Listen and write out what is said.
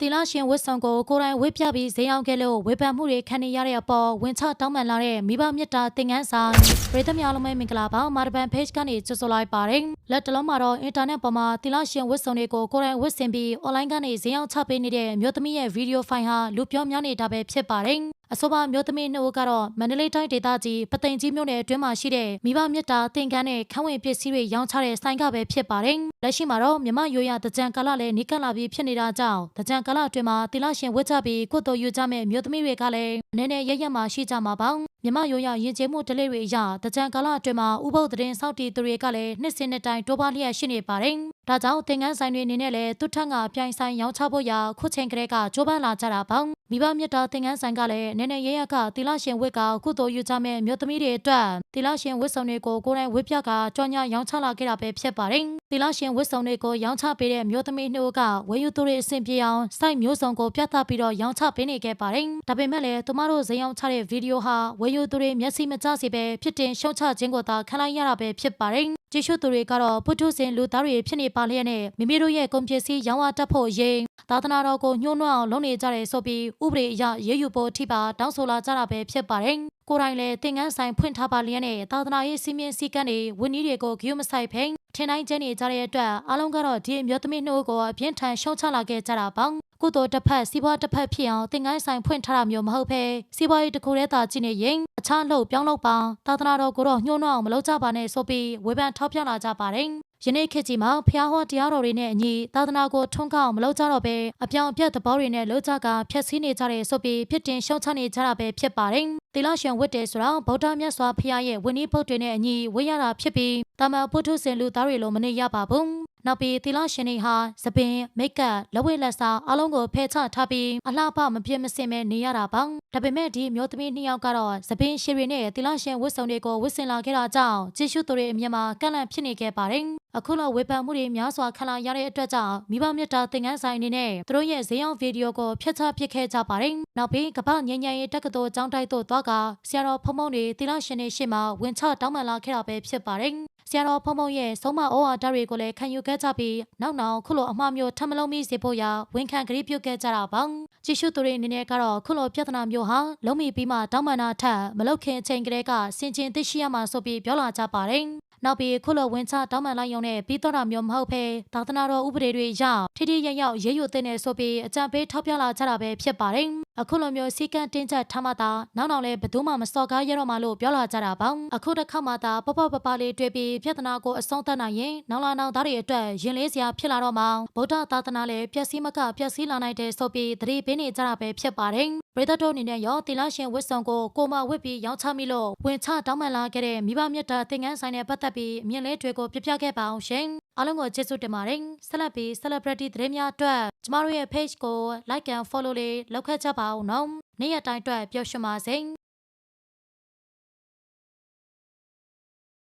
တီလာရှင်ဝတ်ဆောင်ကိုကိုယ်တိုင်ဝတ်ပြပြီးဈေးရောက်ခဲ့လို့ဝေဖန်မှုတွေခံနေရတဲ့အပေါ်ဝင်ချတောင်းပန်လာတဲ့မိဘမြတ်တာသင်ငန်းဆိုင်ပရိသတ်များလုံးပဲမင်္ဂလာပါမာရဘန် page ကနေကြိုဆိုလိုက်ပါတယ်လက်တလုံးမှာတော့အင်တာနက်ပေါ်မှာတီလာရှင်ဝတ်ဆောင်တွေကိုကိုယ်တိုင်ဝတ်ဆင်ပြီး online ကနေဈေးရောက်ချပေးနေတဲ့မြို့သမီးရဲ့ဗီဒီယိုဖိုင်ဟာလူပြောများနေတာပဲဖြစ်ပါတယ် အဆိုပါမျိုးသမီးနှုတ်ကတော့မန္တလေးတိုင်းဒေသကြီးပသိမ်ကြီးမြို့နယ်အတွင်းမှာရှိတဲ့မိဘမြတ်တာသင်္ကန်းနဲ့ခန်းဝင်ပစ္စည်းတွေရောင်းချတဲ့ဆိုင်ကပဲဖြစ်ပါတယ်။လက်ရှိမှာတော့မြမရိုးရတကြံကာလလည်းနီးကပ်လာပြီးဖြစ်နေတာကြောင့်တကြံကာလအတွင်းမှာတီလာရှင်ဝတ်ချပြီးကိုယ်တော်ယူကြမဲ့မျိုးသမီးတွေကလည်းနည်းနည်းရရက်မှရှိကြမှာပါ။ မြမရိုးရရင်ကျေးမှုဒလေးတွေအရတကြံကာလအတွင်းမှာဥပုပ်သတင်းစောင့်တည်သူတွေကလည်းနှစ်စဉ်နှစ်တိုင်းတိုးပွားလျက်ရှိနေပါတယ်။ဒါကြောင့်သင်္ကန်းဆိုင်တွေအနေနဲ့လည်းသူ့ထက်ကပြိုင်ဆိုင်ရောင်းချဖို့ရာခုချိန်ကလေးကကြိုးပမ်းလာကြတာပါ။မိဘမြတ်တာသင်္ကန်းဆိုင်ကလည်းနည်းနည်းရရက်ကတီလာရှင်ဝတ်ကကုသိုလ်ယူကြမဲ့မြို့သမီးတွေအတွက်တီလာရှင်ဝတ်ဆောင်တွေကိုကိုယ်တိုင်ဝတ်ပြကကြော်ညာရောင်းချလာခဲ့တာပဲဖြစ်ပါတယ်။တီလာရှင်ဝတ်ဆောင်တွေကိုရောင်းချပေးတဲ့မြို့သမီးနှုတ်ကဝယ်ယူသူတွေအဆင်ပြေအောင်စိုက်မျိုးစုံကိုပြသပြီးတော့ရောင်းချပေးနေခဲ့ပါတယ်။ဒါပေမဲ့လည်းသူမတို့ဇေယျအောင်ချတဲ့ဗီဒီယိုဟာဝယ်ယူသူတွေမျက်စိမကျစေပဲဖြစ်တင်ရှုံချခြင်းကိုသာခံလိုက်ရတာပဲဖြစ်ပါတယ်။ကြည့်ရှုသူတွေကတော့ပုထုဇဉ်လူသားတွေဖြစ်နေပါလျက်နဲ့မိမိတို့ရဲ့ကုန်ပစ္စည်းရောင်းဝတတ်ဖို့ရင်းသာသနာတော်ကိုညှိုးနှွမ်းအောင်လုပ်နေကြတယ်ဆိုပြီးဥပဒေအရရေးယူဖို့အထိပါတောင်းဆိုလာကြတာပဲဖြစ်ပါတယ်။ကိုယ်တိုင်လည်းသင်ငန်းဆိုင်ဖွင့်ထားပါလျက်နဲ့သာသနာရေးစီမင်းစည်းကမ်းတွေဝန်ကြီးတွေကိုဂရုမစိုက်ဖိန်ထင်တိုင်းကျနေကြတဲ့အတွက်အားလုံးကတော့ဒီအမျိုးသမီးနှုတ်ကိုအပြင်းထန်ရှုံချလာခဲ့ကြတာပေါ့ ကုသိုလ်တစ်ဖက်စီးပွားတစ်ဖက်ဖြစ်အောင်သင်္ကန်းဆိုင်ဖွင့်ထားတာမျိုးမဟုတ်ဘဲစီးပွားရေးတစ်ခုတည်းသာကြည့်နေရင်အခြားလှုပ်ပြောင်းလို့ပါသာသနာတော်ကိုတော့ညှိုးနှောင်းအောင်မလုပ်ကြပါနဲ့ဆိုပြီးဝေဖန်ထောက်ပြလာကြပါတယ်ယနေ့ခေတ်ကြီးမှာဖျားဟောတရားတော်တွေနဲ့အညီသာသနာကိုထွန်းကားအောင်မလုပ်ကြတော့ဘဲအပြောင်အပြတ်သဘောတွေနဲ့လှုပ်ကြကဖျက်ဆီးနေကြတယ်ဆိုပြီးဖြစ်တင်ရှုံချနေကြတာပဲဖြစ်ပါတယ်။သီလရှင်ဝတ်တယ်ဆိုတော့ဗုဒ္ဓမြတ်စွာဘုရားရဲ့ဝိနည်းဘုတ်တွေနဲ့အညီဝတ်ရတာဖြစ်ပြီးတာမန်ပုထုဇဉ်လူသားတွေလိုမနေရပါဘူး။ နောက်ပြီးသီလရှင်တွေဟာသပင်မိတ်ကပ်လက်ဝဲလက်စားအလုံးကိုဖယ်ချထားပြီးအလှပမပြည့်မစင်ပဲနေရတာပါ။ဒါပေမဲ့ဒီမျိုးသမီးနှစ်ယောက်ကတော့သပင်ရှည်တွေနဲ့သီလရှင်ဝတ်စုံတွေကိုဝတ်ဆင်လာခဲ့တာကြောင့်ကြည့်ရှုသူတွေအမြင်မှာကန့်လန့်ဖြစ်နေခဲ့ပါတယ်။အခုလိုဝေဖန်မှုတွေများစွာခံလာရတဲ့အတွက်ကြောင့်မိဘမြတ်တာသင်ခန်းဆိုင်အနေနဲ့သူတို့ရဲ့ဈေးရောက်ဗီဒီယိုကိုဖျက်ချပစ်ခဲ့ကြပါတယ်။နောက်ပြီးကပ္ပညဉ့်ညံရေးတက္ကသိုလ်ကျောင်းတိုက်သို့သွားကဆရာတော်ဖုံဖုံတွေသီလရှင်တွေရှေ့မှာဝင်ချတောင်းပန်လာခဲ့တာပဲဖြစ်ပါတယ်။ ဆရာတော်ဖုံဖုံရဲ့ဆုံးမဩဝါဒတွေကိုလည်းခံယူခဲ့ကြပြီးနောက်နောက်ခုလိုအမှားမျိုးထပ်မလုံးမိစေဖို့ရာဝန်ခံကြိပြုခဲ့ကြတာပါ။ကြည့်ရှုသူတွေအနေနဲ့ကတော့ခုလိုပြဿနာမျိုးဟာလုံးမိပြီးမှတောင်းပန်တာထက်မလုတ်ခင်အချိန်ကလေးကစင်ကျင်သိရှိရမှာဆိုပြီးပြောလာကြပါတယ်။နောက်ပြီးခုလိုဝင်ချတောင်းပန်လိုက်ရုံနဲ့ပြီးတော့တာမျိုးမဟုတ်ဘဲသာသနာတော်ဥပဒေတွေအရ ထိထိရရောက်ရေးယူတဲ့နေဆိုပြီးအကြံပေးထောက်ပြလာကြတာပဲဖြစ်ပါတယ်အခုလိုမျိုးစီကံတင်းချက်ထားမှသာနောက်နောက်လဲဘယ်သူမှမစော်ကားရတော့မှလို့ပြောလာကြတာပေါ့အခုတစ်ခါမှသာပပပပလေးတွေ့ပြီးပြဿနာကိုအဆုံးသတ်နိုင်ရင်နောက်လာနောက်သားတွေအတွက်ရင်လေးစရာဖြစ်လာတော့မှဗုဒ္ဓသာသနာလည်းပျက်စီးမကပျက်စီးလာနိုင်တယ်ဆိုပြီးသတိပေးနေကြတာပဲဖြစ်ပါတယ်ပရိသတ်တို့အနေနဲ့ရောတီလာရှင်ဝစ်ဆောင်ကိုကိုမဝစ်ပြီးရောင်းချမိလို့ဝင်ချတောင်းပန်လာခဲ့တဲ့မိဘမြတ်တာသင်ငန်းဆိုင်နဲ့ပတ်သက်ပြီးအမြင်လေးတွေကိုပြပြခဲ့ပါအောင်ရှင် အားလုံးကိုကျေးဇူးတင်ပါတယ်ဆက်လက်ပြီး celebrity သတင်းများအတွက်ကျမတို့ရဲ့ page ကို like and follow လေးလုပ်ခဲ့ကြပါဦးနော်နေ့ရက်တိုင်းအတွက်ပျော်ရွှင်ပါစေ